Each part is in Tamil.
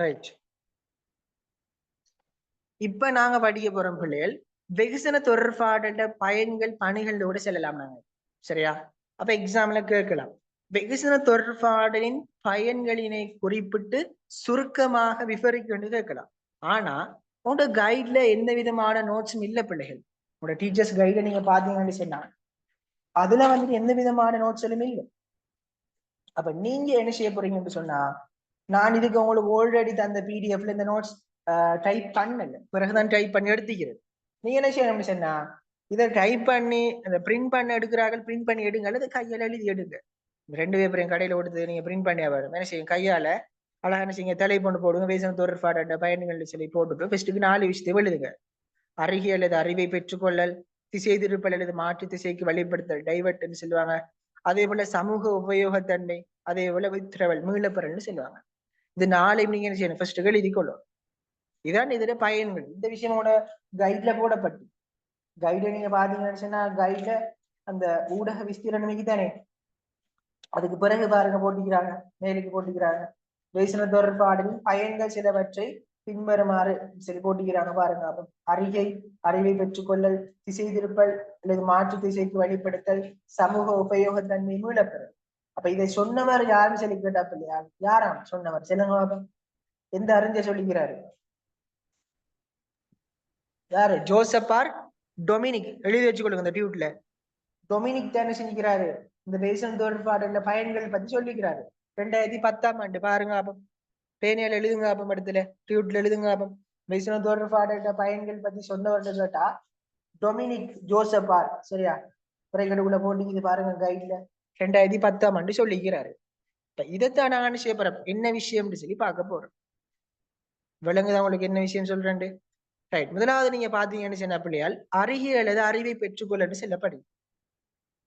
ரைட் இப்ப நாங்க படிக்க போறோம் பிள்ளைகள் வெகுசன தொடர்பாட பயன்கள் பணிகளோட செல்லலாம் நாங்க. சரியா? அப்ப எக்ஸாம்ல கேட்கலாம். வெகுசன தொடர்பாடலின் பயன்களினை குறிப்பிட்டு சுருக்கமாக விவரிக்கொண்டு கேட்கலாம். ஆனா உங்களோட கைட்ல எந்த விதமான நோட்ஸும் இல்ல பிள்ளைகள். உங்களோட டீச்சர்ஸ் கைட நீங்க பாத்தீங்கன்னு சொன்னா அதுல வந்துட்டு எந்த விதமான நோட்ஸும் இல்லை. அப்ப நீங்க என்ன செய்ய போறீங்கன்னு சொன்னா நான் இதுக்கு உங்களுக்கு ஆல்ரெடி தந்த பிடிஎஃப்ல இந்த நோட்ஸ் டைப் பண்ணல. பிறகுதான் டைப் பண்ணி எடுத்துக்கிறது. நீ என்ன செய்யணும்னு சொன்னா இதை டைப் பண்ணி அந்த பிரிண்ட் பண்ண எடுக்கிறார்கள் பிரிண்ட் பண்ணி எடுங்க. அல்லது கையால எழுதி எடுங்க. ரெண்டு பேப்பரையும் கடையில கொடுத்து நீங்க பிரிண்ட் பண்ணியா வரும் என்ன செய்யும்? கையால அழகா என்ன செய்யுங்க? தலை கொண்டு போடுங்க வேசம் தொடர்பாட பயன்கள் சொல்லி போட்டுட்டு ஃபர்ஸ்ட்டுக்கு நாலு விஷயத்தை எழுதுங்க. அருகே அல்லது அறிவை பெற்றுக்கொள்ளல் திசை திருப்பல் அல்லது மாற்று திசைக்கு வழிபடுத்தல் டைவர்ட்னு சொல்லுவாங்க. அதே போல சமூக உபயோகத்தன்மை அதே போல வித்ரவல் மீளப்பெறல்னு சொல்லுவாங்க. இது நாளையும் நீங்க என்ன செய்யணும்? ஃபர்ஸ்ட் எழுதி இதான் இதுல பயன்கள். இந்த விஷயமோட கைட்ல போடப்பட்டு கைட நீங்க பாத்தீங்கன்னு சொன்னா கைட்ல அந்த ஊடக விஸ்தீரணமைக்கு தானே அதுக்கு பிறகு பாருங்க போட்டிக்கிறாங்க மேலுக்கு போட்டிக்கிறாங்க வேசன தொடர்பாடலின் பயன்கள் சிலவற்றை பின்வருமாறு சரி போட்டிக்கிறாங்க பாருங்க. அப்ப அறிகை அறிவை பெற்றுக்கொள்ளல் திசை திருப்பல் அல்லது மாற்று திசைக்கு வழிபடுத்தல் சமூக உபயோகத்தன்மை மீளப்பெறல் அப்ப இதை சொன்னவர் யாருன்னு சொல்லி கேட்டாப்ப இல்லையா? யாராம்? சொன்னவர். சொல்லுங்க எந்த அறிஞர் சொல்லிக்கிறாரு யாரு? ஜோசப்பார் டொமினிக். எழுதி வச்சுக்கொள்ளுங்க இந்த டியூட்ல. டொமினிக் தானே செஞ்சுக்கிறாரு இந்த தேசம் தொடர்பாடுல பயன்கள் பத்தி சொல்லிக்கிறாரு. ரெண்டாயிரத்தி பத்தாம் ஆண்டு பாருங்க ஆபம். பேனியால் எழுதுங்க அப்பம் இடத்துல டியூட்ல எழுதுங்க அப்பம் வைஷ்ணவ தொடர்பாடுல பயன்கள் பத்தி சொன்னவர்கிட்ட கேட்டா டொமினிக் ஜோசப்பார். சரியா? குறைகடுக்குள்ள போட்டிக்குது பாருங்க கைட்ல ரெண்டாயிரத்தி பத்தாம் ஆண்டு சொல்லிக்கிறாரு இதைத்தான் நான் செய்யப்படுறேன் என்ன விஷயம்னு சொல்லி பார்க்க போறோம். விளங்குதான் உங்களுக்கு என்ன விஷயம் சொல்றேன் ரைட் முதலாவது நீங்க பாத்தீங்கன்னு சொன்ன பிள்ளையால் அருகே அல்லது அறிவை பெற்றுக்கொள்ளன்னு சொல்லப்படு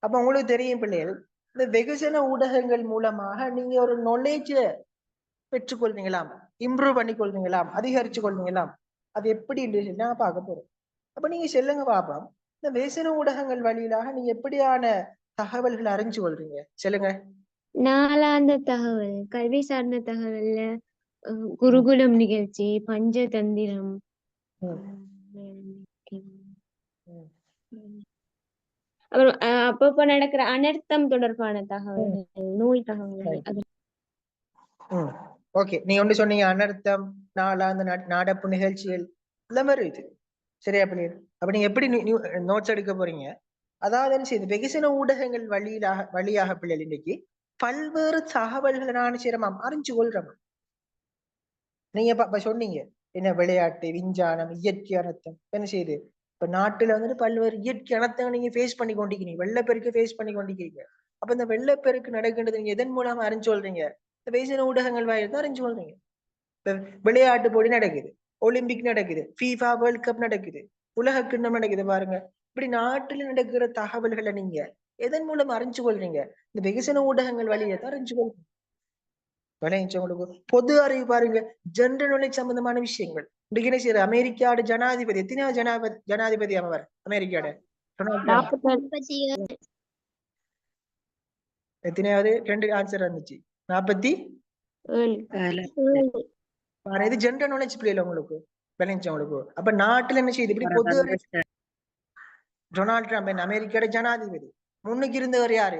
அப்ப உங்களுக்கு தெரியும் பிள்ளைகள் இந்த வெகுஜன ஊடகங்கள் மூலமாக நீங்க ஒரு நாலேஜ பெற்றுக்கொள்வீங்களாம். இம்ப்ரூவ் பண்ணி கொள்வீங்களாம் அதிகரிச்சு கொள்வீங்களாம். அது எப்படி சொல்லி நான் பார்க்க போறோம். அப்ப நீங்க சொல்லுங்க பாப்போம் இந்த வெகுசன ஊடகங்கள் வழியிலாக நீங்க எப்படியான தகவல்களை அறிஞ்சு கொள்றீங்க. சொல்லுங்க. நாளாந்த தகவல் கல்வி சார்ந்த தகவல்ல குருகுலம் நிகழ்ச்சி பஞ்சதந்திரம். அப்புறம் அப்பப்ப நடக்கிற அனர்த்தம் தொடர்பான தகவல்கள் நூல் தகவல்கள் ஓகே. நீ ஒன்று சொன்னீங்க அனர்த்தம் நாளாந்த நா- நடப்பு நிகழ்ச்சிகள் இந்த மாதிரி இது. சரியா பிள்ளைகள் அப்ப நீங்க எப்படி நோட்ஸ் எடுக்க போறீங்க? அதாவது என்ன செய்யுது வெகுசன ஊடகங்கள் வழியிலாக வழியாக பிள்ளைகள் இன்னைக்கு பல்வேறு தகவல்களை நான் சிரமம் அறிஞ்சு கொள்றோம். நீங்க இப்ப சொன்னீங்க என்ன விளையாட்டு விஞ்ஞானம் இயற்கை அனர்த்தம் என்ன செய்யுது இப்ப நாட்டுல வந்துட்டு பல்வேறு இயற்கை அனர்த்தங்களை நீங்க ஃபேஸ் பண்ணி கொண்டிருக்கீங்க வெள்ளப்பெருக்கு ஃபேஸ் பண்ணி கொண்டிருக்கீங்க அப்ப இந்த வெள்ளப்பெருக்கு நடக்கின்றது நீங்க எதன் மூலமா அறிஞ்சு கொள்றீங்க? இந்த வெகுசன ஊடகங்கள் வாயில தான் அறிஞ்சு கொள்றீங்க. இப்ப விளையாட்டு போட்டி நடக்குது ஒலிம்பிக் நடக்குது ஃபீஃபா வேர்ல்ட் கப் நடக்குது உலக கிண்ணம் நடக்குது பாருங்க. இப்படி நாட்டுல நடக்கிற தகவல்களை நீங்க எதன் மூலம் அறிஞ்சு கொள்றீங்க? இந்த வெகுஜன ஊடகங்கள் வழியை தான் அறிஞ்சு கொள்றீங்க விளைஞ்சு உங்களுக்கு பொது அறிவு பாருங்க. ஜென்ரல் நாலேஜ் சம்பந்தமான விஷயங்கள். இன்னைக்கு என்ன செய்யற? அமெரிக்காவோட ஜனாதிபதி எத்தனையாவது ஜனாபதி ஜனாதிபதி அவர் அமெரிக்காவோட. எத்தனையாவது? ரெண்டு ஆன்சர் வந்துச்சு. நாற்பத்தி இது ஜென்ரல் நாலேஜ் பிள்ளைல உங்களுக்கு. விளைஞ்சு உங்களுக்கு. அப்ப நாட்டுல என்ன செய்யுது? இப்படி பொது டொனால்ட் ட்ரம்ப் என்ன அமெரிக்காவோட ஜனாதிபதி. முன்னுக்கு இருந்தவர் யாரு?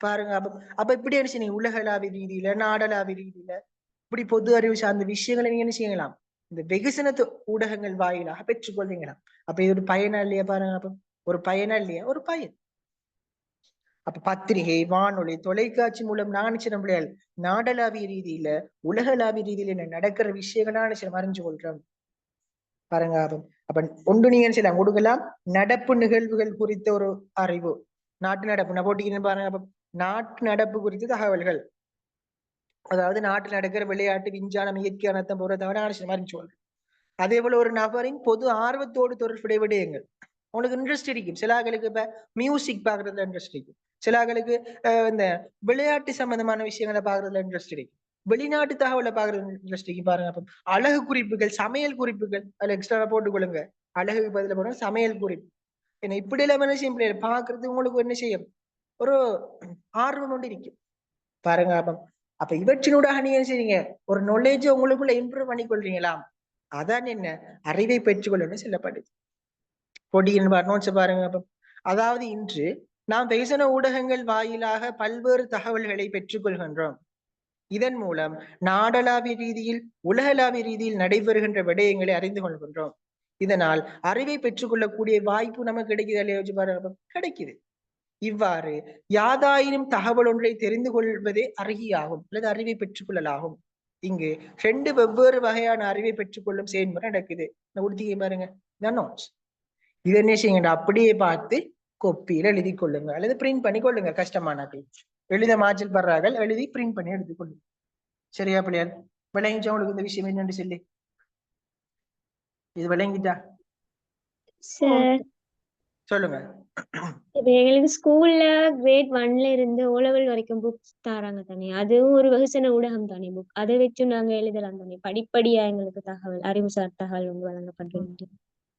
பாருங்க அப்ப அப்ப இப்படி என்ன செய்யணும்? உலகளாவிய ரீதியில நாடளாவிய ரீதியில இப்படி பொது அறிவு சார்ந்த விஷயங்களை நீங்க என்ன செய்யலாம்? இந்த வெகுசன து- ஊடகங்கள் வாயிலாக பெற்றுக்கொள்வீங்களாம் அப்ப இது ஒரு பயனா இல்லையா பாருங்க அப்ப? ஒரு பயனா இல்லையா? ஒரு பயன். அப்ப பத்திரிகை வானொலி தொலைக்காட்சி மூலம் நான் சின்ன பிள்ளைகள் நாடளாவிய ரீதியில உலகளாவிய ரீதியில என்ன நடக்கிற விஷயங்களா சில அறிஞ்சு கொள்றோம் பாருங்க அப்ப ஒன்று நீங்க செய்யலாம் கொடுக்கலாம். நடப்பு நிகழ்வுகள் குறித்த ஒரு அறிவு. நாட்டு நடப்பு. நான் போட்டிக்கிறேன் பாருங்க அப்ப நாட்டு நடப்பு குறித்த தகவல்கள். அதாவது நாட்டில் நடக்கிற விளையாட்டு விஞ்ஞானம் இயற்கை அனத்தம் போற தவிர அறிஞ்சு சொல்றேன். அதே போல ஒரு நபரின் பொது ஆர்வத்தோடு தொடர்புடைய விடயங்கள். உங்களுக்கு இன்ட்ரெஸ்ட் இருக்கும். சிலாக்களுக்கு இப்ப மியூசிக் பாக்குறதுல இன்ட்ரெஸ்ட் இருக்கும். சிலாக்களுக்கு இந்த விளையாட்டு சம்பந்தமான விஷயங்களை பாக்குறதுல இன்ட்ரெஸ்ட் இருக்கும். வெளிநாட்டு தகவலை பாக்குற இன்ட்ரெஸ்ட் பாருங்க அப்ப. அழகு குறிப்புகள் சமையல் குறிப்புகள் அதுல எக்ஸ்ட்ரா போட்டுக்கொள்ளுங்க அழகுக்கு பதில போறோம் சமையல் குறிப்பு. என்ன இப்படி எல்லாம் என்ன செய்யும் பிள்ளைகள் பாக்குறது உங்களுக்கு என்ன செய்யும்? ஒரு ஆர்வம் கொண்டு இருக்கும் பாருங்க அப்ப. அப்ப இவற்றினூடாக நீங்க செய்றீங்க? ஒரு நாலேஜ் உங்களுக்குள்ள இம்ப்ரூவ் பண்ணி கொள்றீங்களாம் அதான் என்ன? அறிவை பெற்றுக்கொள்ளணும்னு சொல்லப்படுது? பொடியின் நோட்ஸ் பாருங்க அப்ப. அதாவது இன்று நாம் பேசின ஊடகங்கள் வாயிலாக பல்வேறு தகவல்களை பெற்றுக்கொள்கின்றோம். இதன் மூலம் நாடளாவிய ரீதியில் உலகளாவிய ரீதியில் நடைபெறுகின்ற விடயங்களை அறிந்து கொள்கின்றோம். இதனால் அறிவை பெற்றுக்கொள்ளக்கூடிய வாய்ப்பு நமக்கு கிடைக்குது இல்லையா யோசிச்சு கிடைக்குது. இவ்வாறு யாதாயினும் தகவல் ஒன்றை தெரிந்து கொள்வதே அறிகியாகும் அல்லது அறிவை பெற்றுக்கொள்ளலாகும். இங்கு ரெண்டு வெவ்வேறு வகையான அறிவை பெற்றுக்கொள்ளும் செயல்முறை நடக்குது. நான் உடுத்திக்க பாருங்க. இதான் இது என்ன செய்யுங்க? அப்படியே பார்த்து கொப்பியில எழுதி கொள்ளுங்க அல்லது பிரிண்ட் பண்ணி கொள்ளுங்க கஷ்டமானாக்கள் எழுத மாச்சல் படுறார்கள். எழுதி பிரிண்ட் பண்ணி எடுத்துக்கொள்ளுங்க சரியா பிள்ளையார்? விளங்கிச்சா உங்களுக்கு இந்த விஷயம் என்னன்னு சொல்லி. இது விளங்கிட்டா? சொல்லுங்க. எங்களுக்கு ஸ்கூல்ல கிரேட் ஒன்ல இருந்து level வரைக்கும் புக்ஸ் தராங்க தானே. அதுவும் ஒரு வெகுசன ஊடகம் தானே புக் அதை வச்சு நாங்க எழுதலாம் தானே. படிப்படியா எங்களுக்கு தகவல் அறிவுசார் தகவல் வந்து வழங்கப்படுறது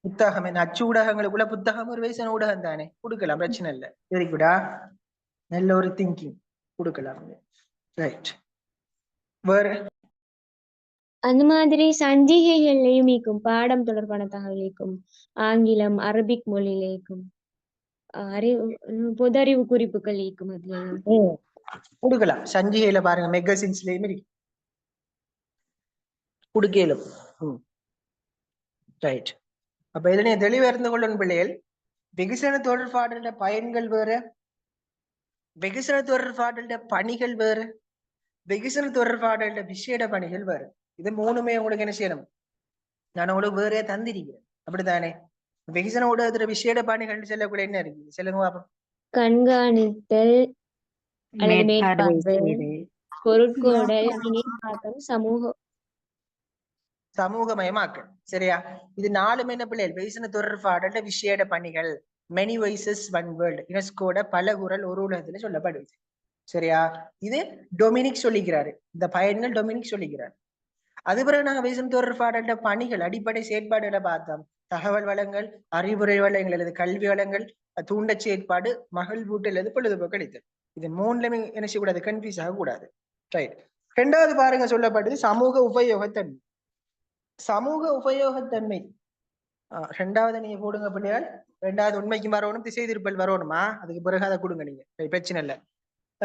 புத்தகம் என்ன? அச்சு ஊடகங்களுக்குள்ள புத்தகம் ஒரு வயசான ஊடகம் தானே. கொடுக்கலாம் பிரச்சனை இல்லை. வெரி குடா? நல்ல ஒரு திங்கிங் கொடுக்கலாம் ரைட் வேற? அந்த மாதிரி சஞ்சிகைகள்லயும் இருக்கும் பாடம் தொடர்பான தகவல் இருக்கும் ஆங்கிலம் அரபிக் மொழியில இருக்கும் அஹ் அறிவு உம் பொது அறிவு குறிப்புகள் இருக்கும் அதுல. கொடுக்கலாம். சஞ்சிகையில பாருங்க மெகசின்ஸ்லயும் இருக்கு. கொடுக்கலும் ரைட் அப்ப இதுல நீ தெளிவா இருந்து கொள்ளணும் பிள்ளைகள் வெகுசன தொடர்பாடல பயன்கள் வேற. வெகுசன தொடர்பாடல பணிகள் வேற. வெகுசன தொடர்பாடல விசேட பணிகள் வேற. இது மூணுமே உங்களுக்கு என்ன செய்யணும்? நான் உங்களுக்கு வேற தந்திருக்கிறேன். அப்படித்தானே? வெகுசன ஊடகத்துல விசேட பணிகள் சொல்லக்கூடிய என்ன இருக்கு? சொல்லுங்க பாப்போம். கண்காணித்தல் பொருட்கோடல் இணைப்பாக்கம் சமூக சமூகமயமாக்கல். சரியா? இது நாலும் என்ன பிள்ளைகள்? வெகுசன தொடர்பாடல விசேட பணிகள். மெனி வைசஸ் ஒன் வேர்ல்டு யுனெஸ்கோட பல குரல் ஒரு உலகத்துல சொல்லப்படுது. சரியா? இது டொமினிக் சொல்லிக்கிறாரு. இந்த பயன்கள் டொமினிக் சொல்லிக்கிறார். அது பிறகு நாங்க வெகுசன தொடர்பாடல பணிகள் அடிப்படை செயற்பாடுகளை பார்த்தோம். தகவல் வளங்கள் அறிவுரை வளங்கள் அல்லது கல்வி வளங்கள் தூண்ட செயற்பாடு மகள் வீட்டு அல்லது பொழுதுபோக்கு அளித்தல். இது மூணுலயுமே என்ன செய்யக்கூடாது கன்ஃபியூஸ் ஆகக்கூடாது. ரைட் ரெண்டாவது பாருங்க சொல்லப்படுது சமூக உபயோகத்தன்மை. சமூக உபயோகத்தன்மை. ரெண்டாவது நீங்க போடுங்க பிள்ளையால் ரெண்டாவது உண்மைக்கு வரணும் திசை திருப்பல் வரணுமா? அதுக்கு பிறகு அதை கொடுங்க நீங்க. பிரச்சனை இல்ல.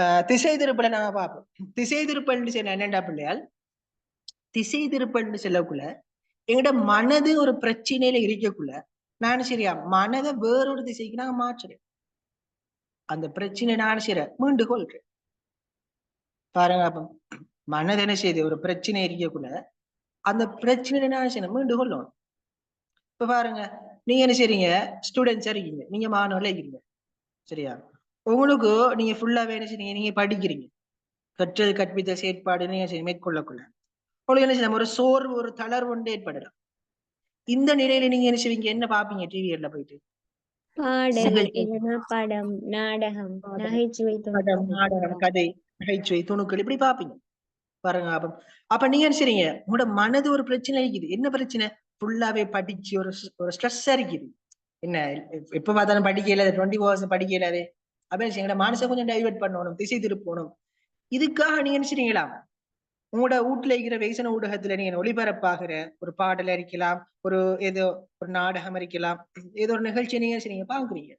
ஆஹ் திசை திருப்பலை நாங்க பார்ப்போம். திசை திருப்பல்னு சொன்ன என்னண்டா பிள்ளையால் திசை திருப்பல்னு சொல்லக்குள்ள எங்கட மனது ஒரு பிரச்சனையில இருக்கக்குள்ள நான் சரியா மனதை வேறொரு திசைக்கு நாங்க மாற்றுறேன். அந்த பிரச்சனை நான் சரி மீண்டு கொள்றேன். பாருங்க அப்ப மனது என்ன செய்யுது? ஒரு பிரச்சனை இருக்கக்குள்ள அந்த பிரச்சனை நான் செய்யணும்? மீண்டு கொள்ளணும். இப்ப பாருங்க நீங்க என்ன செய்றீங்க? ஸ்டூடெண்ட்ஸா இருக்கீங்க. நீங்க மாணவர்களா இருக்கீங்க. சரியா? உங்களுக்கு நீங்க ஃபுல்லாவே என்ன செய்றீங்க? நீங்க படிக்கிறீங்க. கற்றது கற்பித்த செயற்பாடு நீங்க செய்ய- மேற்கொள்ளக்குள்ள. உங்களுக்கு என்ன செய்யணும்? ஒரு சோர்வு ஒரு தளர்வு ஒன்று ஏற்படலாம். இந்த நிலையில நீங்க என்ன செய்வீங்க? என்ன பாப்பீங்க டிவியில போயிட்டு? படம் நாடகம் நகைச்சுவை நாடகம். கதை நகைச்சுவை துணுக்கள் இப்படி பாப்பீங்க பாருங்க அப்ப அப்ப நீங்க என்ன செய்றீங்க? உங்களோட மனது ஒரு பிரச்சனை இருக்குது. என்ன பிரச்சனை? ஃபுல்லாவே படிச்சு ஒரு ஒரு ஸ்ட்ரெஸ் இருக்குது என்ன எப்ப பார்த்தாலும் படிக்கல டுவெண்ட்டி ஹவர்ஸ் படிக்கல அது அப்படின்னு என்ன மனசை கொஞ்சம் டைவெர்ட் பண்ணணும் திசை திருப்பணும். இதுக்காக நீங்க என்ன உங்களோட வீட்டுல இருக்கிற வெகுசன ஊடகத்துல நீங்க ஒளிபரப்பாகிற ஒரு பாடல் இருக்கலாம் ஒரு ஏதோ ஒரு நாடகம் இருக்கலாம் ஏதோ ஒரு நிகழ்ச்சியை நீங்க என்ன பாக்குறீங்க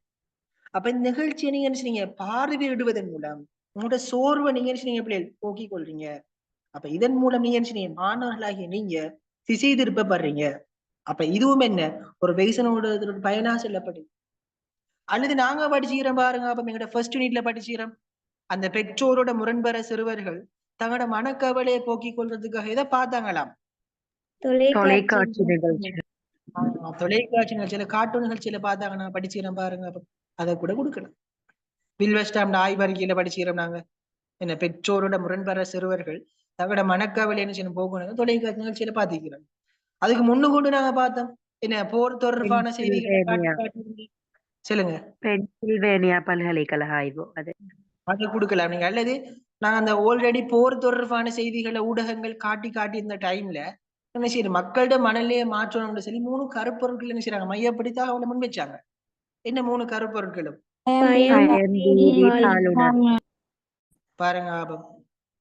அப்ப இந்த நிகழ்ச்சியை நீங்க என்ன செய்றீங்க பார்வையிடுவதன் மூலம் உங்களோட சோர்வை நீங்க என்ன எப்படி போக்கிக் கொள்றீங்க? அப்ப இதன் மூலம் நீங்க என்ன செய்றீங்க மாணவர்களாகிய நீங்க திசை திருப்பப்படுறீங்க. அப்ப இதுவும் என்ன? ஒரு ஊடகத்தினோட பயனா சொல்லப்படுது அல்லது நாங்க படிச்சுக்கிறோம் பாருங்க அப்ப எங்களோட ஃபர்ஸ்ட் யூனிட்ல படிச்சுக்கிறோம். அந்த பெற்றோரோட முரண்பெற சிறுவர்கள் தங்களோட மனக்கவலையை போக்கிக் கொள்றதுக்காக எதை பார்த்தாங்களாம்? தொலைக்காட்சி தொலைக்காட்சி நிகழ்ச்சியில கார்ட்டூன் நிகழ்ச்சியில பார்த்தாங்க நான் படிச்சுக்கிறேன் பாருங்க அதை கூட கொடுக்கணும். வில்வெஸ்டாம் ஆய்வறிக்கையில படிச்சுக்கிறோம் நாங்க. என்ன பெற்றோரோட முரண்பெற சிறுவர்கள் தங்களோட மனக்கவலை என்ன செய்யணும் போகணும் தொலைக்காட்சி நிகழ்ச்சியில பாத்திக்கிறோம் அதுக்கு முன்னு கொண்டு நாங்க பார்த்தோம். என்ன போர் தொடர்பான செய்திகளை சொல்லுங்க. பென்சில்வேனியா பல்கலைக்கழக ஆய்வு அது. அதை கொடுக்கலாம். நீங்க அல்லது நாங்க அந்த ஆல்ரெடி போர் தொடர்பான செய்திகளை ஊடகங்கள் காட்டி காட்டி இந்த டைம்ல என்ன செய்யுது மக்களிட மனநிலையை மாற்றணும்னு சொல்லி மூணு கருப்பொருட்கள் என்ன செய்றாங்க? மையப்படுத்தி அவளை முன் வச்சாங்க என்ன மூணு கருப்பொருட்களும். பாருங்க ஆபம்.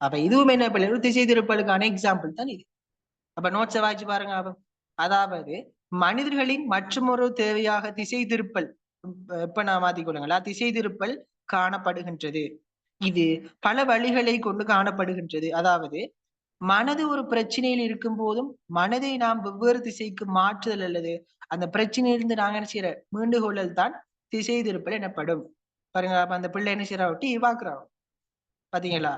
அப்ப இதுவும் என்ன பிள்ளை திசை திருப்பலுக்கான எக்ஸாம்பிள் தான் இது. அப்ப நோட்ஸை வாய்ச்சி பாருங்க அப்ப. அதாவது மனிதர்களின் மற்றுமொரு தேவையாக திசை திருப்பல் இப்ப- நான் மாத்திக்கொள்ளுங்களா திசை திருப்பல் காணப்படுகின்றது. இது பல வழிகளை கொண்டு காணப்படுகின்றது. அதாவது மனது ஒரு பிரச்சனையில் இருக்கும் போதும் மனதை நாம் வெவ்வேறு திசைக்கு மாற்றுதல் அல்லது அந்த பிரச்சனையிலிருந்து நாங்க என்ன செய்யற மீண்டுகொள்ளல் தான் திசை திருப்பல் எனப்படும். பாருங்க அப்ப அந்த பிள்ளை என்ன செய்யறா டீ பாக்குறான் பாத்தீங்களா?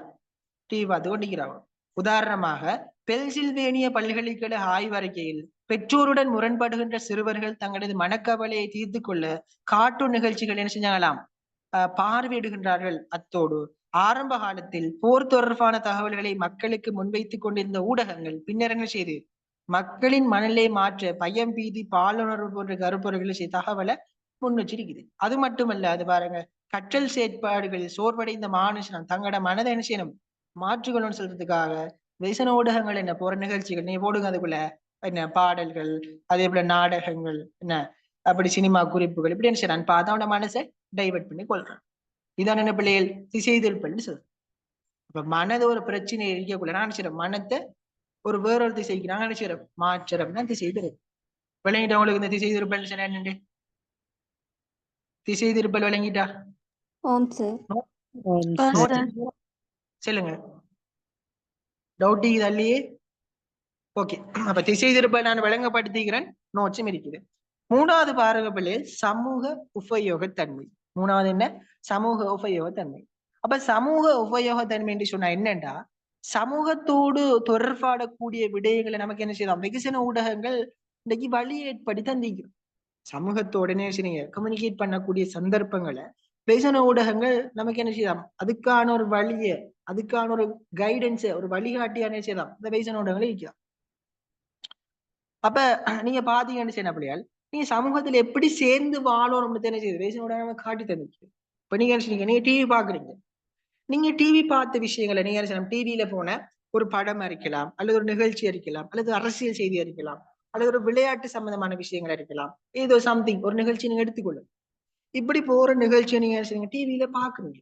டீ பார்த்து கொண்டிருக்கிறான். உதாரணமாக பெல்சில்வேனிய பல்கலைக்கழக ஆய்வறிக்கையில் பெற்றோருடன் முரண்படுகின்ற சிறுவர்கள் தங்களது மனக்கவலையை தீர்த்து கொள்ள காட்டு நிகழ்ச்சிகள் என்ன செஞ்சாங்களாம்? பார்வையிடுகின்றார்கள். அத்தோடு ஆரம்ப காலத்தில் போர் தொடர்பான தகவல்களை மக்களுக்கு முன்வைத்துக் கொண்டிருந்த ஊடகங்கள் பின்னர் என்ன செய்து? மக்களின் மனநிலை மாற்ற பயம் பீதி பாலுணர்வு போன்ற கருப்பொருள்களை செய்த தகவலை முன் வச்சிருக்குது அது மட்டுமல்ல அது பாருங்க கற்றல் செயற்பாடுகளில் சோர்வடைந்த மானுஷன் தங்களோட மனதை என்ன செய்யணும்? மாற்றிக்கொள்ளணும்னு சொல்றதுக்காக வெசன ஊடகங்கள் என்ன? போற நிகழ்ச்சிகள். நீ போடுங்க அதுக்குள்ள. என்ன? பாடல்கள். அதே போல நாடகங்கள். என்ன? அப்படி சினிமா குறிப்புகள். இப்படி என்ன செய்யறான் பார்த்தா அவனோட மனசை டைவர்ட் பண்ணி கொள்றான் இதான் என்ன பிள்ளைகள்? திசை திருப்பல்னு சொல்றோம் இப்ப மனது ஒரு பிரச்சனை இருக்கக்குள்ள நான் நினைச்சிடும் மனத்தை ஒரு வேறொரு திசைக்கு நாங்க நினைச்சிடும் மாற்றம்னா திசை திருப்பல் விளங்கிட்டா உங்களுக்கு இந்த திசை திருப்பல் சொன்னா என்னண்டு? திசை திருப்பல் விளங்கிட்டா ஓம். சார். சொல்லுங்க. டவுட் தள்ளியே. ஓகே. அப்ப திசை திருப்ப நான் விளங்கப்படுத்திக்கிறேன் நோட்ஸும் இருக்குது. மூணாவது பாருங்க சமூக சமூக உபயோகத்தன்மை. மூணாவது என்ன? சமூக உபயோகத்தன்மை. அப்ப சமூக உபயோகத்தன்மை என்று சொன்னா என்னண்டா? சமூகத்தோடு தொடர்பாடக்கூடிய விடயங்களை நமக்கு என்ன செய்யலாம்? வெகுசன ஊடகங்கள் இன்னைக்கு வழி ஏற்படி தந்திக்கும் சமூகத்தோட என்ன கம்யூனிகேட் பண்ணக்கூடிய சந்தர்ப்பங்களை வெகுசன ஊடகங்கள் நமக்கு என்ன செய்யலாம்? அதுக்கான ஒரு வழியை அதுக்கான ஒரு கைடன்ஸ் ஒரு வழிகாட்டியான செய்யலாம். இந்த வெகுசன இருக்கலாம் அப்ப நீங்க பாத்தீங்கன்னு செய்யணும் பிள்ளையால் நீங்க சமூகத்துல எப்படி சேர்ந்து வாழணும்னு என்ன செய்யுது. வெகுசன காட்டி தந்துச்சு இப்ப நீங்க நீங்க டிவி பாக்குறீங்க. நீங்க டிவி பார்த்த விஷயங்களை நீங்க என்ன டிவியில போன ஒரு படம் இருக்கலாம் அல்லது ஒரு நிகழ்ச்சி இருக்கலாம் அல்லது அரசியல் செய்தி இருக்கலாம் அல்லது ஒரு விளையாட்டு சம்பந்தமான விஷயங்கள் இருக்கலாம் ஏதோ சம்திங் ஒரு நிகழ்ச்சி நீங்க எடுத்துக்கொள்ளுங்க. இப்படி போற நிகழ்ச்சியை நீங்க என்ன டிவியில பாக்குறீங்க.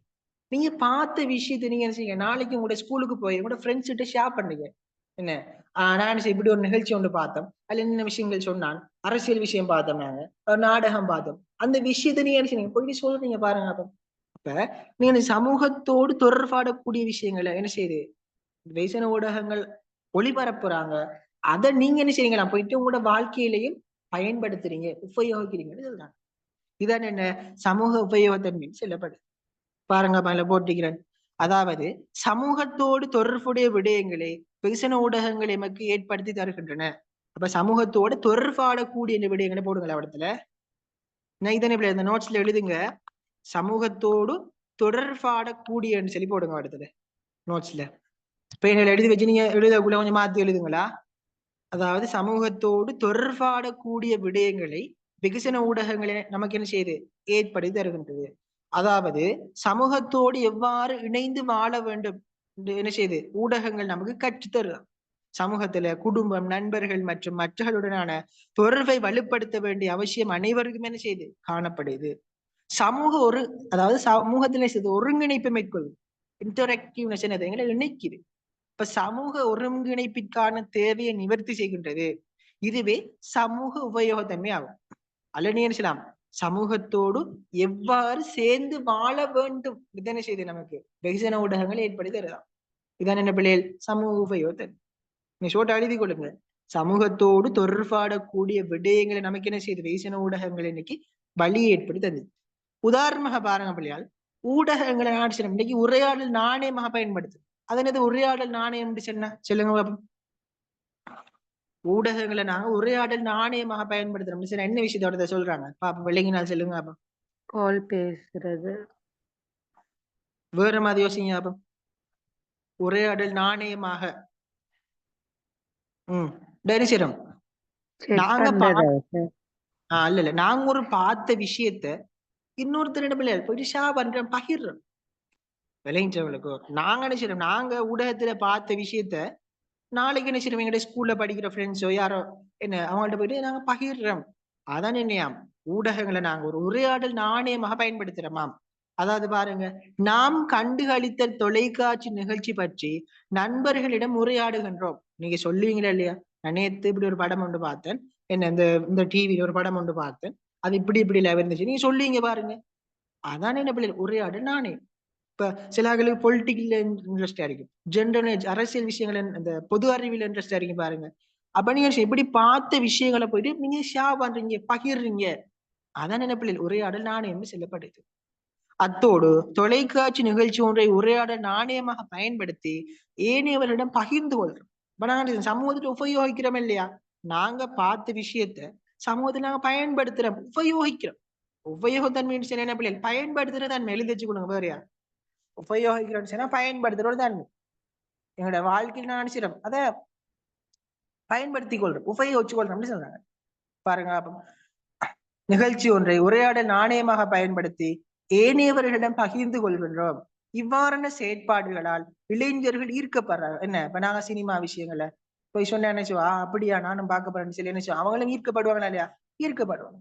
நீங்க பார்த்த விஷயத்தை நீங்க என்ன செய்யுங்க? நாளைக்கு உங்களோட ஸ்கூலுக்கு போய் உங்களோட ஃப்ரெண்ட்ஸ் கிட்ட ஷேர் பண்ணுங்க. என்ன? ஆஹ் நான் செய்ய- இப்படி ஒரு நிகழ்ச்சி ஒன்று பார்த்தோம். அதுல என்ன விஷயங்கள் சொன்னான்? அரசியல் விஷயம் பார்த்தோம் நாங்க. நாடகம் பார்த்தோம். அந்த விஷயத்தை நீங்க என்ன செய்யுங்க? போயிட்டு சொல்றீங்க பாருங்க அப்ப. அப்ப நீங்க சமூகத்தோடு தொடர்பாடக்கூடிய விஷயங்களை என்ன செய்யுது வயசன ஊடகங்கள் ஒளிபரப்புறாங்க. அதை நீங்க என்ன செய்றீங்களா போயிட்டு உங்களோட வாழ்க்கையிலையும் பயன்படுத்துறீங்க. உபயோகிக்கிறீங்கன்னு சொல்றாங்க. இதான் என்ன? சமூக உபயோகத்தன்மைன்னு சொல்லப்படுது. பாருங்க மேல போட்டிக்கிறேன் அதாவது சமூகத்தோடு தொடர்புடைய விடயங்களை பெசன ஊடகங்கள் எமக்கு ஏற்படுத்தி தருகின்றன. அப்ப சமூகத்தோடு தொடர்பாடக்கூடிய இந்த விடயங்களை போடுங்களா இடத்துல நான் இதனை இப்படி இந்த நோட்ஸ்ல எழுதுங்க. சமூகத்தோடு தொடர்பாடக்கூடியன்னு சொல்லி போடுங்க இடத்துல நோட்ஸ்ல என்ன எழுதி வச்சு நீங்க எழுதக்குள்ள கொஞ்சம் மாத்தி எழுதுங்களா? அதாவது சமூகத்தோடு தொடர்பாடக்கூடிய விடயங்களை வெகுசன ஊடகங்களை நமக்கு என்ன செய்யுது? ஏற்படுத்தி தருகின்றது. அதாவது சமூகத்தோடு எவ்வாறு இணைந்து வாழ வேண்டும்? என்ன செய்யுது ஊடகங்கள் நமக்கு கற்றுத்தருதான் சமூகத்துல குடும்பம் நண்பர்கள் மற்றும் மற்றவர்களுடனான தொடர்பை வலுப்படுத்த வேண்டிய அவசியம் அனைவருக்கும் என்ன செய்யுது காணப்படுது. சமூக ஒரு அதாவது சமூகத்துல செய்து ஒருங்கிணைப்பு மேற்கொள்ளும். இன்டராக்டிவ்னஸ் என்னது எங்களை இணைக்குது. இப்ப சமூக ஒருங்கிணைப்பிற்கான தேவையை நிவர்த்தி செய்கின்றது. இதுவே சமூக உபயோகத்தன்மை ஆகும் அல்ல நீ என்ன செய்யலாம்? சமூகத்தோடு எவ்வாறு சேர்ந்து வாழ வேண்டும்? இது என்ன நமக்கு. வெகுஜன ஊடகங்கள் ஏற்படுத்தி தருதான் இதான் என்ன பிள்ளைகள்? சமூக உபயோகத்தன். நீ ஷோட்டா எழுதி கொள்ளுங்க. சமூகத்தோடு தொடர்பாடக்கூடிய விடயங்களை நமக்கு என்ன செய்து? வெகுஜன ஊடகங்கள் இன்னைக்கு வழியை ஏற்படுத்தி தந்தது உதாரணமாக பாருங்க பிள்ளையால் ஊடகங்களை நான் இன்னைக்கு உரையாடல் நாணயமாக பயன்படுத்து அது என்னது? உரையாடல் நாணயம் என்று சொன்னா? சொல்லுங்க பாப்போம். ஊடகங்களை நாங்க உரையாடல் நாணயமாக பயன்படுத்துறோம். சரி என்ன விஷயத்தோட சொல்றாங்க? பாப்போம் விளங்கினால் சொல்லுங்க பாப்போம். கால் பேசுறது. வேற மாதிரி யோசிங்க பாப்போம். உரையாடல் நாணயமாக. உம் தரிசிரம் நாங்க ஆஹ் இல்ல இல்ல. நாங்க ஒரு பார்த்த விஷயத்த இன்னொருத்தரிடம் பிள்ளைகள் போயிட்டு ஷேர் பண்றோம் பகிர்றோம். விளைஞ்சவங்களுக்கு நாங்க செய்யறோம் நாங்க ஊடகத்துல பார்த்த விஷயத்த நாளைக்கு என்ன செய்யறோம் ஸ்கூல்ல படிக்கிற ஃப்ரெண்ட்ஸோ யாரோ என்ன அவங்கள்ட்ட போயிட்டு நாங்க பகிர்றோம். அதான் என்னையாம் ஊடகங்களை நாங்க ஒரு உரையாடல் நாணயமாக பயன்படுத்துறோமாம் அதாவது பாருங்க நாம் கண்டுகளித்த தொலைக்காட்சி நிகழ்ச்சி பற்றி நண்பர்களிடம் உரையாடுகின்றோம். நீங்க சொல்லுவீங்களா இல்லையா? நான் நேத்து இப்படி ஒரு படம் ஒன்று பார்த்தேன். என்ன இந்த இந்த டிவியில ஒரு படம் ஒன்று பார்த்தேன். அது இப்படி இப்படி இருந்துச்சு. நீங்க சொல்லுவீங்க பாருங்க. அதான் என்ன பிள்ளைகள் உரையாடு நானே இப்ப சில ஆளுக்கு பொலிட்டிக்கல் இன்ட்ரெஸ்டா இருக்கும். ஜென்ரல் அரசியல் விஷயங்கள் இந்த பொது அறிவியல் இன்ட்ரெஸ்டா இருக்கும் பாருங்க. அப்ப நீங்க இப்படி பார்த்த விஷயங்களை போயிட்டு நீங்க ஷேர் பண்றீங்க பகிர்றீங்க. அதான் என்ன பிள்ளை உரையாடல் நாணயம் செல்லப்படுது அத்தோடு தொலைக்காட்சி நிகழ்ச்சி ஒன்றை உரையாடல் நாணயமாக பயன்படுத்தி ஏனையவர்களிடம் பகிர்ந்து கொள்றோம். இப்ப நாங்க சமூகத்துல உபயோகிக்கிறோம் இல்லையா? நாங்க பார்த்த விஷயத்த சமூகத்துல நாங்க பயன்படுத்துறோம் உபயோகிக்கிறோம். உபயோகத்தன்மை என்ன பிள்ளைகள் பயன்படுத்துறதை தன்மை எழுதி வச்சுக்கொள்ளுங்க வேறையா? உபயோகிக்கிறோம்னு சொன்னா பயன்படுத்துறோட தன்மை எங்களோட வாழ்க்கையில் நான் நினைச்சிடும் அதை பயன்படுத்திக் கொள்றோம் உபயோகிச்சு கொள்றோம்னு சொல்றாங்க. பாருங்க நிகழ்ச்சி ஒன்றை உரையாடல் நாணயமாக பயன்படுத்தி ஏனையவர்களிடம் பகிர்ந்து கொள்கின்றோம். இவ்வாறான செயற்பாடுகளால் இளைஞர்கள் ஈர்க்கப்படுறாங்க. என்ன? இப்ப நாங்க சினிமா விஷயங்களை போய் சொன்ன நினைச்சோம் அப்படியா நானும் பார்க்க போறேன்னு சொல்லி நினைச்சோம் அவங்களும் ஈர்க்கப்படுவாங்களா இல்லையா? ஈர்க்கப்படுவாங்க.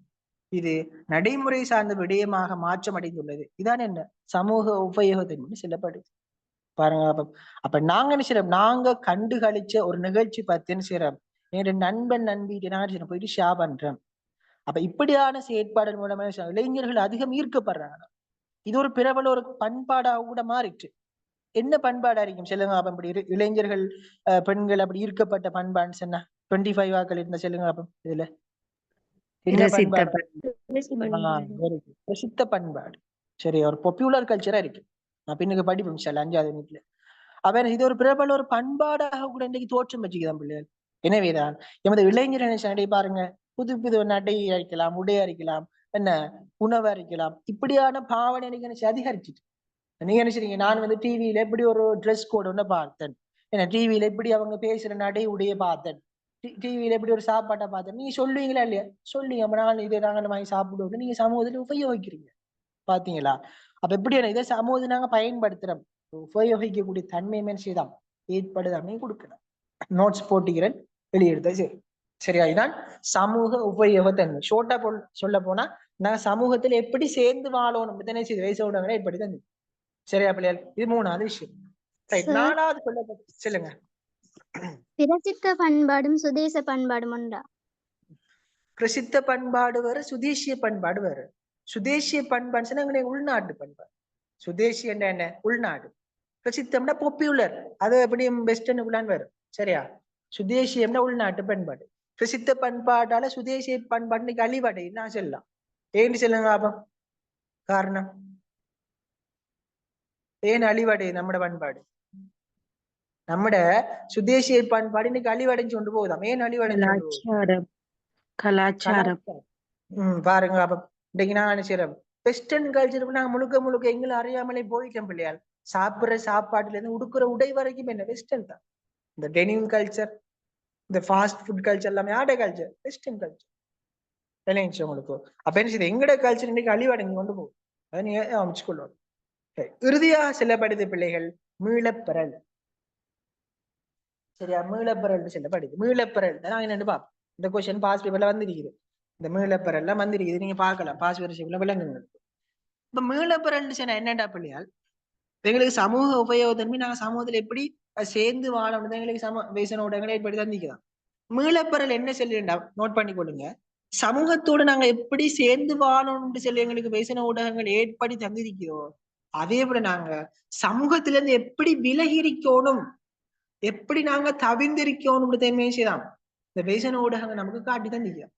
இது நடைமுறை சார்ந்த விடயமாக மாற்றம் அடைந்துள்ளது இதான் என்ன? சமூக உபயோகத்தின் செல்லப்படுது. பாருங்க அப்ப அப்ப நாங்க என்ன செய்யறோம் நாங்க கண்டு கழிச்ச ஒரு நிகழ்ச்சி பத்துன்னு செய்யறோம் என்னோட நண்பன் நண்பி நாங்க என்ன போயிட்டு ஷா பண்றோம். அப்ப இப்படியான செயற்பாடு மூலமா இளைஞர்கள் அதிகம் ஈர்க்கப்படுறாங்க. இது ஒரு பிரபல ஒரு பண்பாடா கூட மாறிட்டு. என்ன பண்பாடா இருக்கும்? சொல்லுங்க அப்ப இப்படி இளைஞர்கள் அஹ், பெண்கள் அப்படி ஈர்க்கப்பட்ட பண்பான்னு சொன்னா டுவெண்ட்டி ஃபைவ் ஆக்கள் இருந்த சொல்லுங்க அப்ப இதுல. பிரசித்த பண்பாடு? சரி. ஒரு பாப்புலர் கல்ச்சரா இருக்கு. நான் பின்னுக்கு படிப்போம் சார் அஞ்சாவது வீட்டுல அவன் இது ஒரு பிரபல ஒரு பண்பாடாக கூட இன்னைக்கு தோற்றம் வச்சுக்குதான் பிள்ளைகள். எனவேதான் எமது இளைஞர் என்ன நடை பாருங்க. புது புது நடை அரிக்கலாம் உடை அரிக்கலாம் என்ன உணவு அரிக்கலாம் இப்படியான பாவனை எனக்கு நினைச்சு அதிகரிச்சிட்டு. நீங்க நினைச்சிருங்க நான் வந்து டிவியில இப்படி ஒரு ட்ரெஸ் கோட் ஒண்ணு பார்த்தேன். என்ன டிவியில இப்படி அவங்க பேசுற நடை உடைய பார்த்தேன். டிவியில இப்படி ஒரு சாப்பாட்டை பார்த்தேன்? நீங்க சொல்லுவீங்களா இல்லையா? சொல்லுங்க அப்ப நான் இதை நாங்க வாங்கி சாப்பிடுவோம் நீங்க சமூகத்துல உபயோகிக்கிறீங்க. பாத்தீங்களா அப்ப எப்படி இதை சமூகத்தை நாங்க பயன்படுத்துறோம்? உபயோகிக்கக்கூடிய தன்மை செய்தான் ஏற்படுதாமே கொடுக்கணும். நோட்ஸ் போட்டுக்கிறேன். வெளியெடுத்த சரி. சரியா? இதான் சமூக உபயோகத்தன்மை ஷோர்ட்டா பொல் சொல்ல போனா நான் சமூகத்துல எப்படி சேர்ந்து வாழணும்? தானே செய்து வயசு விடவங்க ஏற்படுத்தி தந்து சரியா பிள்ளைகள் இது மூணாவது விஷயம். நாலாவது சொல்ல சொல்லுங்க. பிரசித்த பண்பாடும் சுதேச பண்பாடும் ஒன்றா? பிரசித்த பண்பாடு வேறு சுதேசிய பண்பாடு வேறு. சுதேசிய பண்பாடு சொன்னா உள்நாட்டு பண்பாடு. சுதேசி என்ன என்ன? உள்நாடு. பிரசித்தம்னா பாப்புலர் அது எப்படியும் வெஸ்டர்னுக்குள்ளான் வரும் சரியா? சுதேசியம்னா உள்நாட்டு பண்பாடு. பிரசித்த பண்பாடால சுதேசிய பண்பாடு அழிவடை. நான் சொல்லலாம்? ஏன்னு சொல்லுங்க லாபம்? காரணம்? ஏன் அழிவடை நம்மட பண்பாடு? நம்மட சுதேசிய பண்பாடு இன்னைக்கு அழிவடைஞ்சு கொண்டு போகுதாம் ஏன் அழிவடைஞ்சு கொண்டு போகுது? கலாச்சாரம் பாருங்க அப்ப இன்னைக்கு நான் நினைச்சிடறேன் வெஸ்டர்ன் கல்ச்சர் நாங்க முழுக்க முழுக்க எங்களை அறியாமலே போயிட்டோம் பிள்ளையால் சாப்பிடுற சாப்பாட்டுல இருந்து உடுக்குற உடை வரைக்கும் என்ன வெஸ்டர்ன் தான் இந்த டெனிம் கல்ச்சர் இந்த ஃபாஸ்ட் ஃபுட் கல்ச்சர் எல்லாமே ஆட கல்ச்சர் வெஸ்டர்ன் கல்ச்சர் விளையாச்சு உங்களுக்கு அப்ப என்ன செய்யுது எங்கட கல்ச்சர் இன்னைக்கு அழிவடைஞ்சு கொண்டு போகும் அதை நீங்க அமைச்சுக்கொள்ளணும் சரி, இறுதியாக செல்லப்படுது பிள்ளைகள் மீளப்பெறல் சரியா மீளப்பெறல் செல்லப்படுது மீளப்பெறல் நான் என்னன்னு பார்ப்போம் இந்த கொஸ்டின் பாஸ் பேப்பர்ல வந்திருக்குது இந்த மீளப்பெறல் எல்லாம் வந்திருக்குது நீங்க பார்க்கலாம் பாஸ் வரிசைக்குள்ள விளங்குங்க இப்ப மீளப்பெறல் என்னடா பிள்ளையால் எங்களுக்கு சமூக உபயோகத்தன்மை நாங்க சமூகத்துல எப்படி சேர்ந்து வாழணும் எங்களுக்கு சம வேசன ஊடகங்களை ஏற்படுத்தி தந்திக்கலாம் மீளப்பெறல் என்ன சொல்லிண்டா நோட் பண்ணி கொடுங்க சமூகத்தோட நாங்க எப்படி சேர்ந்து வாழணும்னு சொல்லி எங்களுக்கு வேசன ஊடகங்கள் ஏற்படி தந்திருக்கிறோம் அதே போல நாங்க சமூகத்துல இருந்து எப்படி விலகி இருக்கணும் எப்படி நாங்க தவிர்ந்திருக்கணும் தெரியுதான் இந்த வேசன ஊடகங்கள் நமக்கு காட்டி தந்திக்கிறோம்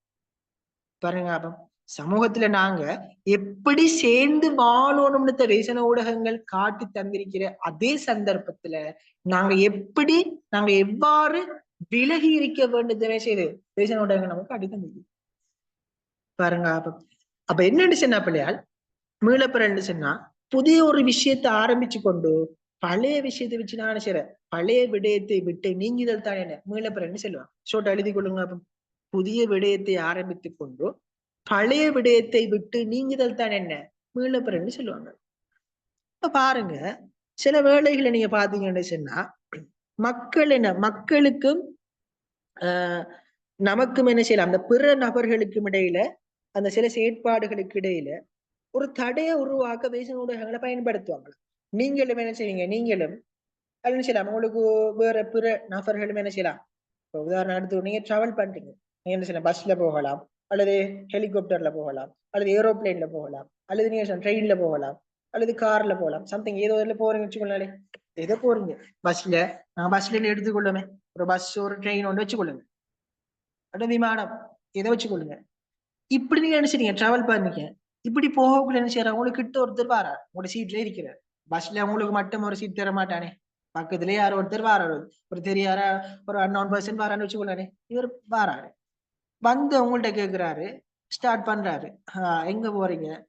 பாருங்க அப்போ சமூகத்துல நாங்க எப்படி சேர்ந்து வாழணும்னு இந்த வேசன ஊடகங்கள் காட்டி தந்திருக்கிற அதே சந்தர்ப்பத்துல நாங்க எப்படி நாங்க எவ்வாறு விலகி இருக்க வேண்டியதுமே செய்து வேசன ஊடகங்கள் நமக்கு காட்டி தந்திருக்கு பாருங்க அப்ப அப்ப என்னன்னு சொன்னா பிள்ளையால் மீளப்பிறன்னு சொன்னா புதிய ஒரு விஷயத்தை ஆரம்பிச்சு கொண்டு பழைய விஷயத்தை வச்சு நான் செய்யறேன் பழைய விடயத்தை விட்டு நீங்குதல் தான் என்ன? மீளப்பிறன்னு சொல்லுவாங்க. ஷோட்டா எழுதி கொள்ளுங்க. அப்ப புதிய விடயத்தை ஆரம்பித்துக் கொண்டு பழைய விடயத்தை விட்டு நீங்குதல் தான் என்ன? மீளப்பிறன்னு சொல்லுவாங்க. இப்ப பாருங்க. சில வேலைகளை நீங்க பாத்தீங்கன்னு சொன்னா மக்கள் என்ன? மக்களுக்கும் ஆஹ் நமக்கும் என்ன செய்யலாம்? அந்த பிற நபர்களுக்கும் இடையில அந்த சில செயற்பாடுகளுக்கு இடையில ஒரு தடையை உருவாக்க வேசன ஊடகங்களை பயன்படுத்துவாங்க நீங்களும் என்ன செய்வீங்க? நீங்களும் அது என்ன செய்யலாம்? உங்களுக்கு வேற பிற நபர்களும் என்ன செய்யலாம்? இப்போ உதாரணம் எடுத்து நீங்க டிராவல் பண்றீங்க. நீங்க என்ன செய்யலாம்? பஸ்ல போகலாம். அல்லது ஹெலிகாப்டர்ல போகலாம். அல்லது ஏரோப்ளைன்ல போகலாம். அல்லது நீங்க ட்ரெயின்ல போகலாம். அல்லது கார்ல போகலாம். சம்திங் ஏதோ இதுல போறீங்க வச்சுக்கோங்களே ஏதோ போறீங்க. பஸ்ல நான் பஸ்ல எடுத்துக்கொள்ளுமே? ஒரு பஸ் ஒரு ட்ரெயின் ஒன்று வச்சுக்கொள்ளுங்க. அல்லது விமானம் இதை வச்சுக்கொள்ளுங்க. இப்படி நீங்க என்ன செய்றீங்க? டிராவல் பண்ணீங்க. இப்படி போகக்குள்ள என்ன செய்யறாங்க உங்களுக்கு கிட்ட ஒருத்தர் பாரு உங்களோட சீட்ல இருக்கிறார். பஸ்ல உங்களுக்கு மட்டும் ஒரு சீட் தர மாட்டானே. பக்கத்துல யாரோ ஒருத்தர் வாராரு. ஒரு தெரியார ஒரு அன்னோன் பர்சன் வாரான்னு வச்சுக்கொள்ளானே இவர் வாராரு. வந்து உங்கள்ட்ட கேக்குறாரு. ஸ்டார்ட் பண்றாரு. ஆஹ் எங்க போறீங்க?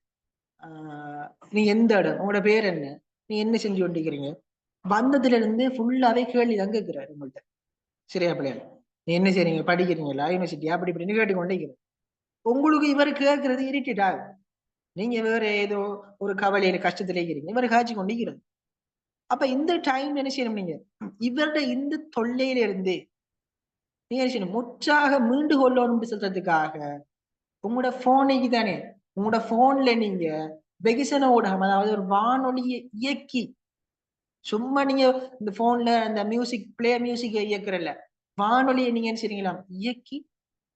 ஆஹ் நீ எந்த இடம்? உங்களோட பேர் என்ன? நீ என்ன செஞ்சு கொண்டிருக்கிறீங்க? வந்ததுல இருந்து ஃபுல்லாவே கேள்வி தான் கேட்கிறாரு உங்கள்ட்ட. சரியா பிள்ளைகள் நீ என்ன செய்றீங்க? படிக்கிறீங்களா? யூனிவர்சிட்டியா அப்படி இப்படின்னு கேட்டு கொண்டிருக்கிறேன் உங்களுக்கு இவர் கேட்கறது இரிட்டேட் ஆகும் நீங்க வேற ஏதோ ஒரு கவலையில கஷ்டத்துல இருக்கிறீங்க. இவர் காய்ச்சி கொண்டிருக்கிறது. அப்ப இந்த டைம் என்ன செய்யணும் நீங்க? இவருடைய இந்த தொல்லையில இருந்து நீங்க என்ன செய்யணும்? முற்றாக மீண்டு கொள்ளணும்னு சொல்றதுக்காக உங்களோட போனைக்கு தானே? உங்களோட போன்ல நீங்க வெகுசன ஊடகம் அதாவது ஒரு வானொலியை இயக்கி சும்மா நீங்க இந்த போன்ல அந்த மியூசிக் பிளே மியூசிக் இயக்குறல வானொலியை நீங்க என்ன செய்றீங்களா இயக்கி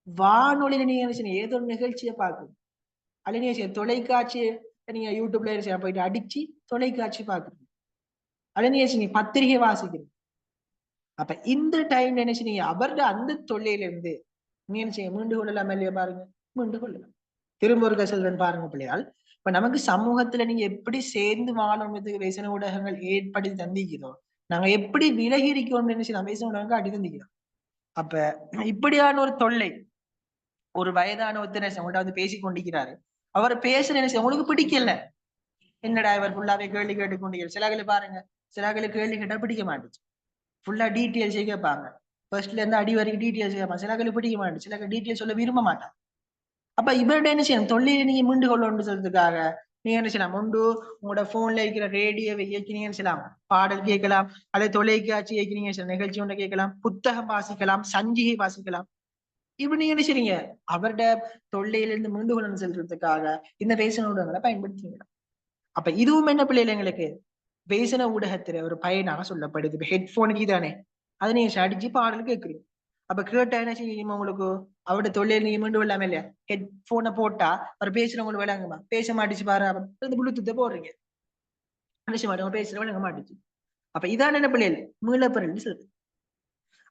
வானொலியில நீங்க என்ன செய்யணும்? ஏதோ ஒரு நிகழ்ச்சியை பார்க்கணும். அல்ல செய்ய தொலைக்காட்சி நீங்க யூடியூப்ல போயிட்டு அடிச்சு தொலைக்காட்சி பாக்குறீங்க அல்ல நீங்க பத்திரிகை வாசிக்கிறீங்க அப்ப இந்த டைம்ல என்ன செய்ய அவருடைய அந்த தொல்லையில இருந்து நீ என்ன செய்ய மீண்டு கொள்ளலாம் இல்லையா பாருங்க. மீண்டு கொள்ளலாம். திரும்ப ஒரு கசல்வன் பாருங்க பிள்ளையால். இப்ப நமக்கு சமூகத்துல நீங்க எப்படி சேர்ந்து வாழணுன்றதுக்கு வேசன ஊடகங்கள் ஏற்படுத்தி தந்திக்கிறோம் நாங்க எப்படி விலகி இருக்கோம்னு நினைச்சு நம்ம வேசன ஊடகங்கள் அடி தந்திக்கிறோம் அப்ப இப்படியான ஒரு தொல்லை ஒரு வயதான ஒருத்தர் உங்கள்ட்ட வந்து பேசி கொண்டிருக்கிறாரு அவர் பேசுற என்ன செய்ய உங்களுக்கு பிடிக்கல. என்னடா இவர் ஃபுல்லாவே கேள்வி கேட்டு சிலகளை பாருங்க சிலகளை கேள்வி கேட்டா பிடிக்க மாட்டுச்சு. ஃபுல்லா டீட்டெயில்ஸே கேட்பாங்க. ஃபர்ஸ்ட்ல இருந்து அடி வரைக்கும் டீட்டெயில்ஸ் கேட்பாங்க. சிலகளை பிடிக்க மாட்டுச்சு. சில டீட்டெயில்ஸ் சொல்ல விரும்ப மாட்டாங்க. அப்ப இவருடைய என்ன செய்யணும்? தொழிலை நீங்க மீண்டு கொள்ளணும்னு சொல்றதுக்காக நீங்க என்ன செய்யலாம்? உண்டு உங்களோட போன்ல இருக்கிற ரேடியோவை இயக்கி நீங்க செய்யலாம்? பாடல் கேட்கலாம். அல்லது தொலைக்காட்சி இயக்கி நீங்க நிகழ்ச்சி ஒன்று கேட்கலாம். புத்தகம் வாசிக்கலாம். சஞ்சிகை வாசிக்கலாம். இப்படி நீங்க என்ன செய்றீங்க? அவருடைய தொல்லையிலிருந்து மீண்டு கொள்ளணும் செல்றதுக்காக இந்த பேசின ஊடகங்களை பயன்படுத்திங்க அப்ப இதுவும் என்ன பிள்ளைகள் எங்களுக்கு? பேசின ஊடகத்துல ஒரு பயனாக சொல்லப்படுது. இப்ப ஹெட்போனுக்கு தானே அதை நீங்க அடிச்சு பாடல் கேட்குறீங்க. அப்ப கேட்டா என்ன செய்யுமா உங்களுக்கு? அவரோட தொல்லையில நீங்க மீண்டு கொள்ளாம இல்லையா? ஹெட்போனை போட்டா அவர் பேசுறவங்களுக்கு விளங்குமா? பேச மாட்டிச்சு பாரு இந்த புளுத்துத்த போடுறீங்க. நினைச்ச மாட்டவங்க பேசுற விளங்க மாட்டிச்சு. அப்ப இதான் என்ன பிள்ளைகள்? மீளப்பெறல் சொல்றது.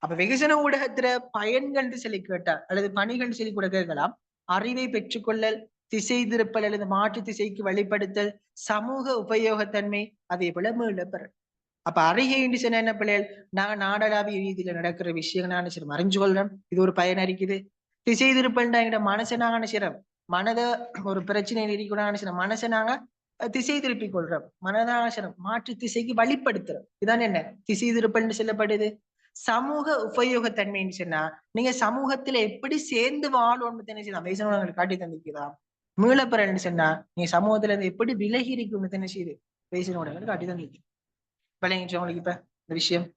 அப்ப வெகுஜன ஊடகத்துல பயன்கள் சொல்லி கேட்டால் அல்லது பணிகள் சொல்லி கூட கேட்கலாம். அறிவை பெற்றுக்கொள்ளல் திசை திருப்பல் அல்லது மாற்று திசைக்கு வழிப்படுத்தல் சமூக உபயோகத்தன்மை அதே போல மீளப்பெறல் அப்ப அறிகை என்று சொன்ன என்ன பிள்ளைகள்? நான் நாடளாவிய ரீதியில நடக்கிற விஷயங்கள் நான் சரி மறைஞ்சு கொள்றேன். இது ஒரு பயன் அறிக்குது திசை திருப்பல்டா எங்கிட்ட மனசை நாங்க நினைச்சிடறோம் மனத ஒரு பிரச்சனையில் இருக்கணும் நினைச்சிடும் மனசை நாங்க திசை திருப்பி கொள்றோம் மனதாசனம் மாற்று திசைக்கு வழிப்படுத்துறோம் இதான் என்ன? திசை திருப்பல்னு சொல்லப்படுது. சமூக உபயோகத்தன்மைன்னு சொன்னா நீங்க சமூகத்துல எப்படி சேர்ந்து வாழணும்னு தெரிஞ்சு வயசானவங்களுக்கு காட்டி தந்திக்கிறா மீளப்பெறன்னு சொன்னா நீங்க சமூகத்துல இருந்து எப்படி விலகி செய்யுது தெரிஞ்சு வயசானவங்களுக்கு காட்டி தந்திருக்கு விளங்கிச்சு உங்களுக்கு இப்ப இந்த விஷயம்?